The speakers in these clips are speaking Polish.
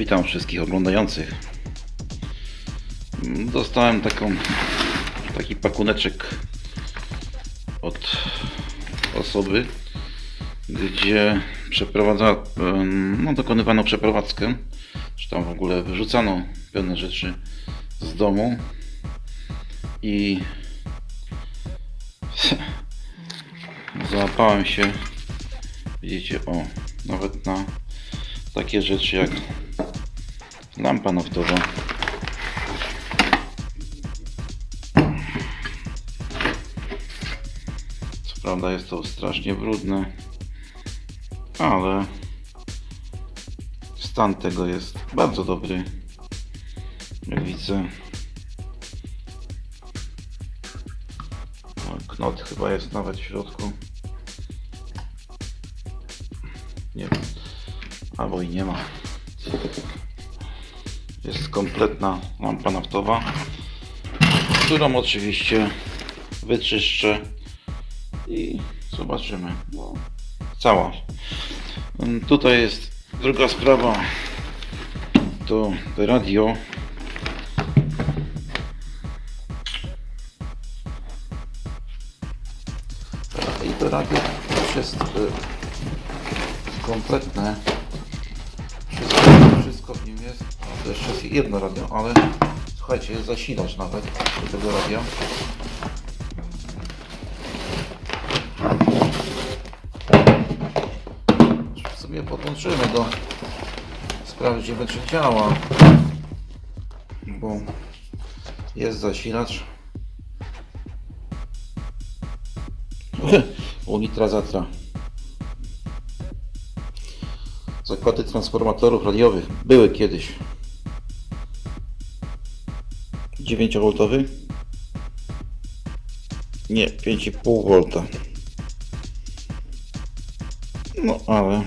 Witam wszystkich oglądających. Dostałem taką, taki pakuneczek od osoby, gdzie przeprowadza, no, dokonywano przeprowadzkę, czy tam w ogóle wyrzucano pewne rzeczy z domu i załapałem się, widzicie, o, nawet na takie rzeczy jak lampa naftowa. Co prawda jest to strasznie brudne, ale stan tego jest bardzo dobry. Jak widzę, knot chyba jest nawet w środku. Nie wiem. Albo i nie ma. Jest kompletna lampa naftowa, którą oczywiście wyczyszczę i zobaczymy. No, cała. Mm, Tutaj jest druga sprawa. To radio. I to radio jest y, kompletne. Wszystko, wszystko w nim jest. O, to jeszcze jest jedno radio, ale słuchajcie, jest zasilacz nawet do tego radia. W sumie podłączymy go. Sprawdzimy czy działa. Bo jest zasilacz. U Nitra Zatra. Zakłady transformatorów radiowych były kiedyś 9V? Nie, 5,5V. No ale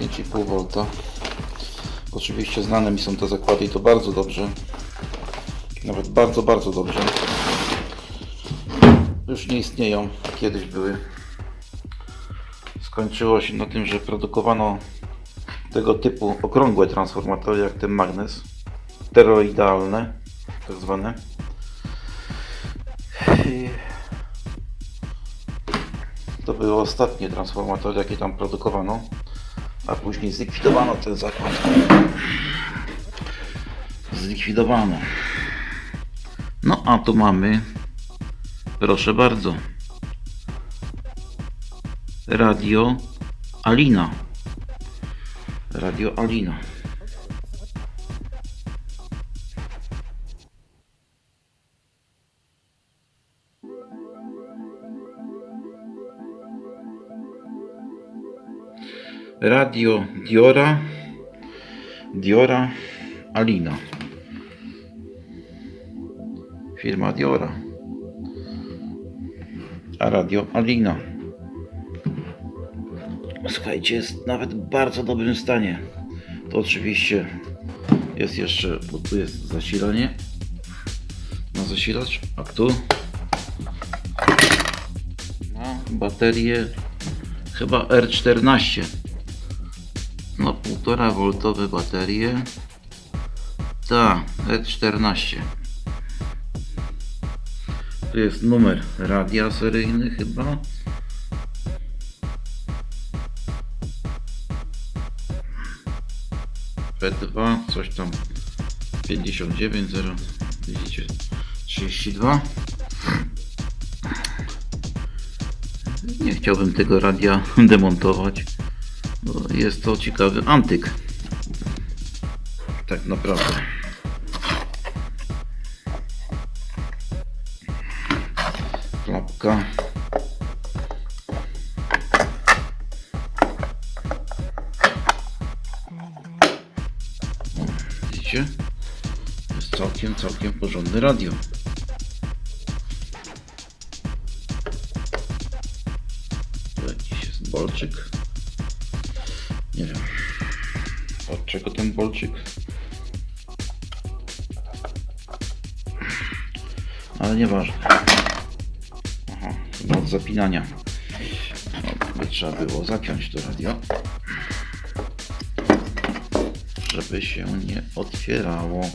5,5V. Oczywiście znane mi są te zakłady i to bardzo dobrze. Nawet bardzo, bardzo dobrze. Już nie istnieją. Kiedyś były skończyło się na tym, że produkowano tego typu okrągłe transformatory jak ten magnes, steroidalne, tak zwane. I to były ostatnie transformatory, jakie tam produkowano, a później zlikwidowano ten zakład. Zlikwidowano. No a tu mamy, proszę bardzo, Radio Alina. Radio Alina. Radio Diora. Diora Alina. Firma Diora. A Radio Alina. Słuchajcie, jest nawet w bardzo dobrym stanie. To oczywiście jest jeszcze, bo tu jest zasilanie. Na zasilacz, a tu ma baterię chyba R14 no 1,5 voltowe baterie. Ta R14 tu jest numer radia seryjny chyba P2, coś tam. 59 0 widzicie. 32 nie chciałbym tego radia demontować bo jest to ciekawy antyk. Tak naprawdę. Klapka całkiem, całkiem porządne radio. Tu jakiś jest bolczyk. Nie wiem. Od czego ten bolczyk? Ale nieważne. Aha, chyba od zapinania. No, by trzeba było zapiąć to radio. Żeby się nie otwierało.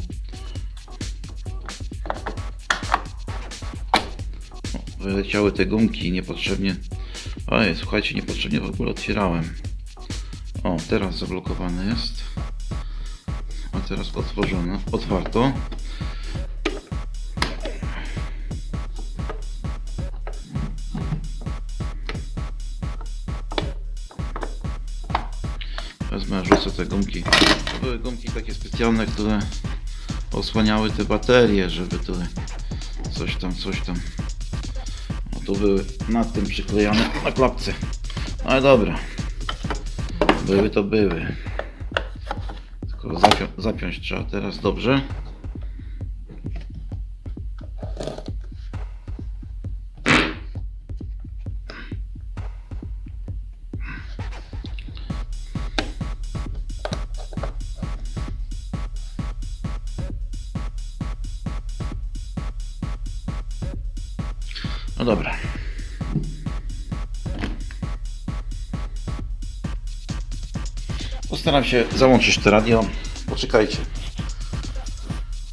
Wyleciały te gumki niepotrzebnie. Oj, słuchajcie, niepotrzebnie w ogóle otwierałem. O, teraz zablokowane jest. A teraz otworzone. Otwarto. Wezmę, rzucę te gumki. To były gumki takie specjalne, które osłaniały te baterie, żeby tu coś tam, coś tam. Tu były nad tym przyklejone na klapce. No Ale dobra. Były to były. Tylko zapią zapiąć trzeba teraz dobrze. No dobra. Postaram się załączyć to radio. Poczekajcie.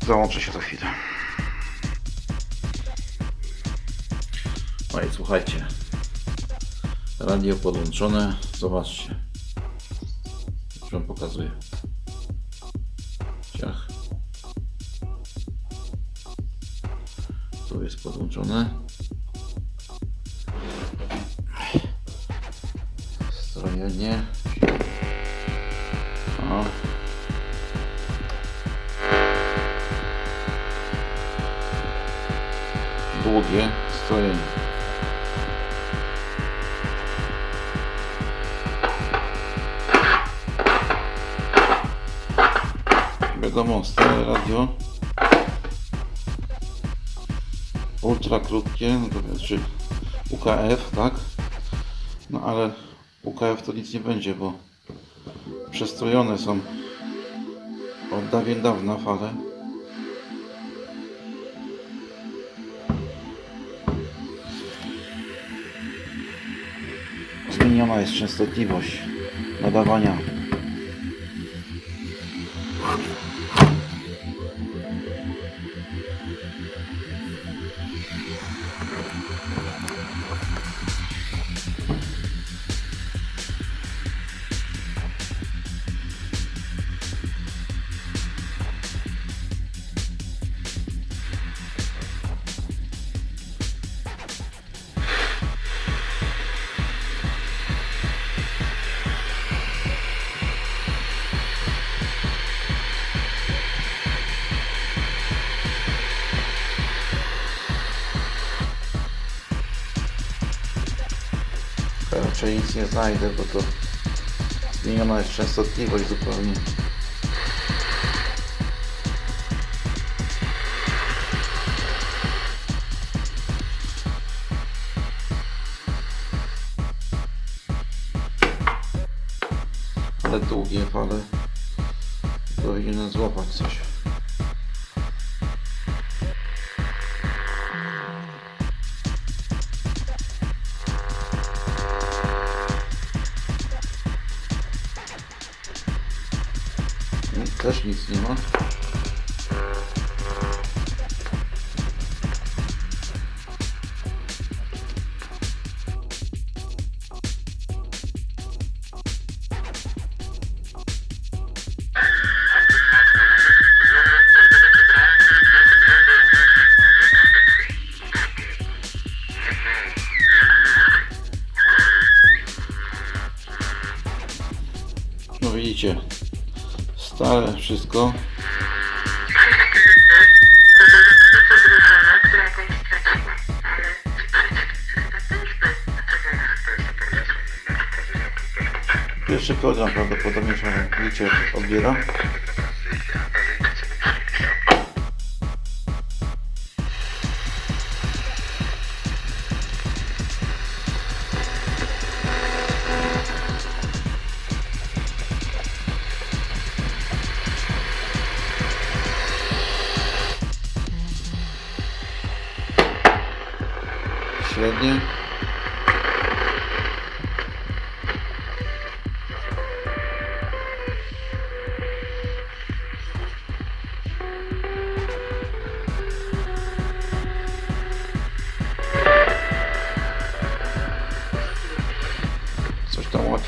Załączę się za chwilę. No i słuchajcie. Radio podłączone. Zobaczcie. Już wam pokazuję. Ciach. Tu jest podłączone. Strojenie. O. Długie strojenie. Wiadomo, stare radio. Ultra krótkie, no to znaczy UKF, tak? No ale UKF to nic nie będzie, bo przestrojone są od dawien dawna fale. Zmieniona jest częstotliwość nadawania. Raczej nic nie znajdę, bo to zmieniona jest częstotliwość zupełnie. Ale długie fale powinienem złapać coś. Też nic nie ma. No widzicie, Stare wszystko. Pierwszy program prawdopodobnie licie odbiera.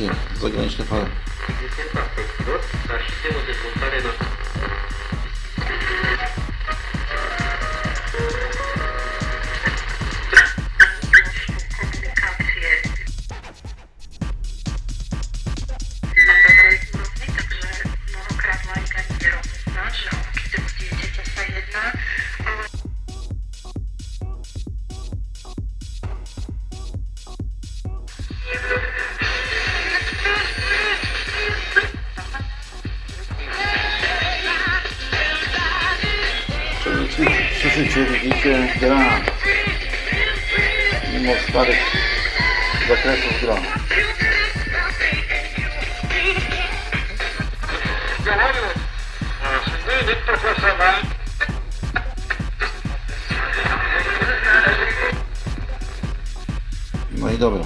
Łapie zagraniczne fale. Słyszycie, widzicie, gra. Mimo starych zakresów gra. No i dobra.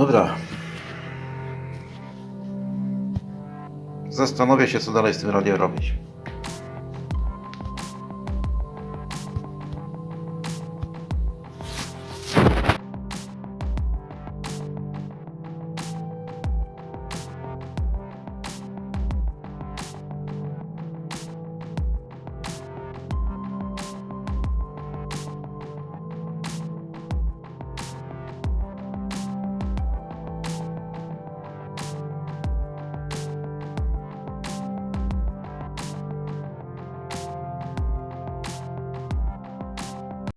Dobra. Zastanowię się, co dalej z tym radiem robić.